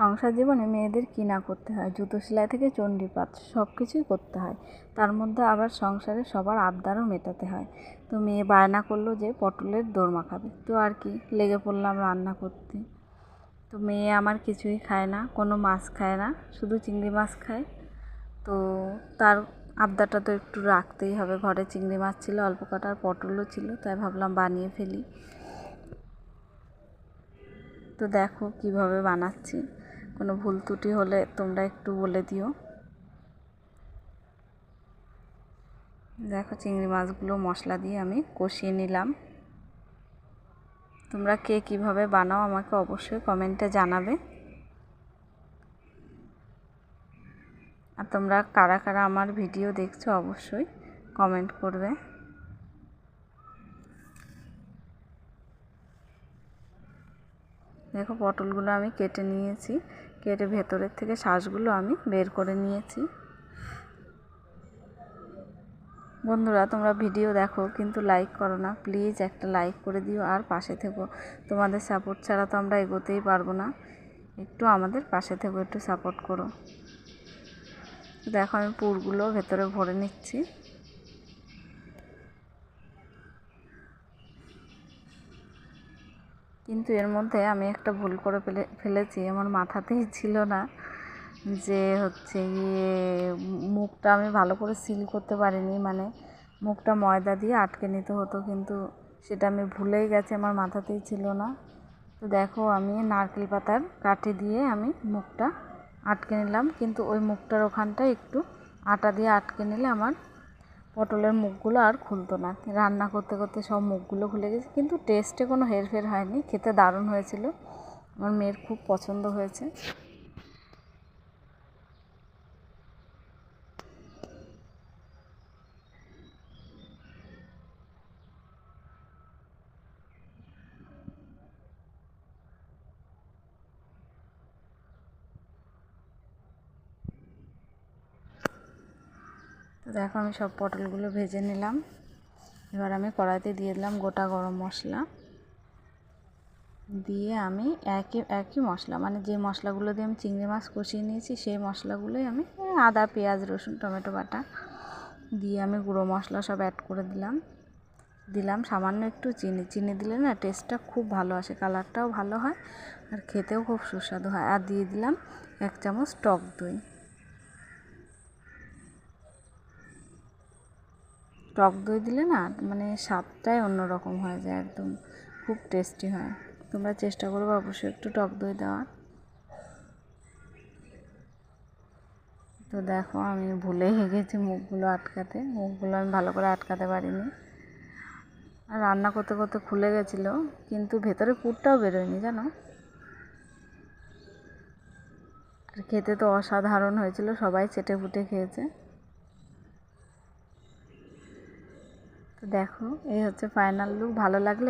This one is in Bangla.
সংসার জীবনে মেয়েদের কী না করতে হয়? জুতো সেলাই থেকে চণ্ডীপাঠ সব কিছুই করতে হয়। তার মধ্যে আবার সংসারে সবার আবদারও মেটাতে হয়। তো মেয়ে বায়না করল যে পটলের দোরমা খাবে। তো আর কি, লেগে পড়লাম রান্না করতে। তো মেয়ে আমার কিছুই খায় না, কোনো মাছ খায় না, শুধু চিংড়ি মাছ খায়। তো তার আবদারটা তো একটু রাখতেই হবে। ঘরে চিংড়ি মাছ ছিল, অল্প কটার পটলও ছিল, তাই ভাবলাম বানিয়ে ফেলি। তো দেখো কীভাবে বানাচ্ছি। কোনো ভুল ত্রুটি হলে তোমরা একটু বলে দিও। দেখো চিংড়ি মাছগুলো মশলা দিয়ে আমি কষিয়ে নিলাম। তোমরা কে কীভাবে বানাও আমাকে অবশ্যই কমেন্টে জানাবে। আর তোমরা কারা কারা আমার ভিডিও দেখছ অবশ্যই কমেন্ট করবে। দেখো পটলগুলো আমি কেটে নিয়েছি। কেটে ভেতরের থেকে শ্বাসগুলো আমি বের করে নিয়েছি। বন্ধুরা, তোমরা ভিডিও দেখো, কিন্তু লাইক করো না। প্লিজ একটা লাইক করে দিও আর পাশে থেকো। তোমাদের সাপোর্ট ছাড়া তো আমরা এগোতেই পারব না। একটু আমাদের পাশে থেকো, একটু সাপোর্ট করো। দেখো আমি পুরগুলো ভেতরে ভরে নিচ্ছি। কিন্তু এর মধ্যে আমি একটা ভুল করে ফেলে, ফেলেছি। আমার মাথাতেই ছিল না যে হচ্ছে গিয়ে মুখটা আমি ভালো করে সিল করতে পারিনি। মানে মুখটা ময়দা দিয়ে আটকে নিতে হতো, কিন্তু সেটা আমি ভুলেই গেছি, আমার মাথাতেই ছিল না। তো দেখো, আমি নারকেল পাতার কাঠি দিয়ে আমি মুখটা আটকে নিলাম, কিন্তু ওই মুখটার ওখানটা একটু আটা দিয়ে আটকে নিলে আমার পটলের মুখগুলো আর খুলতো না। রান্না করতে করতে সব মুখগুলো খুলে গেছে, কিন্তু টেস্টে কোনো হেরফের হয়নি। খেতে দারুণ হয়েছিল। আমার মেয়ের খুব পছন্দ হয়েছে। দেখো, আমি সব পটলগুলো ভেজে নিলাম। এবার আমি কড়াইতে দিয়ে দিলাম গোটা গরম মশলা। দিয়ে আমি একই একই মশলা মানে যে মশলাগুলো দিয়ে আমি চিংড়ি মাছ কষিয়ে নিয়েছি, সেই মশলাগুলোই আমি আদা, পেঁয়াজ, রসুন, টমেটো বাটা দিয়ে আমি গুঁড়ো মশলা সব অ্যাড করে দিলাম। দিলাম সামান্য একটু চিনি। চিনি দিলে না টেস্টটা খুব ভালো আসে কালারটাও ভালো হয় আর খেতেও খুব সুস্বাদু হয়। আর দিয়ে দিলাম এক চামচ টক দই। টক দই দিলে না মানে স্বাদটাই অন্যরকম হয়ে যায় একদম। খুব টেস্টি হয়। তোমরা চেষ্টা করবে অবশ্যই একটু টক দই দেওয়ার। তো দেখো আমি ভুলেই গেছি মুখগুলো আটকাতে। মুখগুলো আমি ভালো করে আটকাতে পারিনি। আর রান্না করতে করতে খুলে গেছিল, কিন্তু ভেতরে পুরটাও বেরোয়নি, জানো? আর খেতে তো অসাধারণ হয়েছিল, সবাই চেটে ফুটে খেয়েছে। তো দেখো এই হচ্ছে ফাইনাল লুক ভালো লাগলে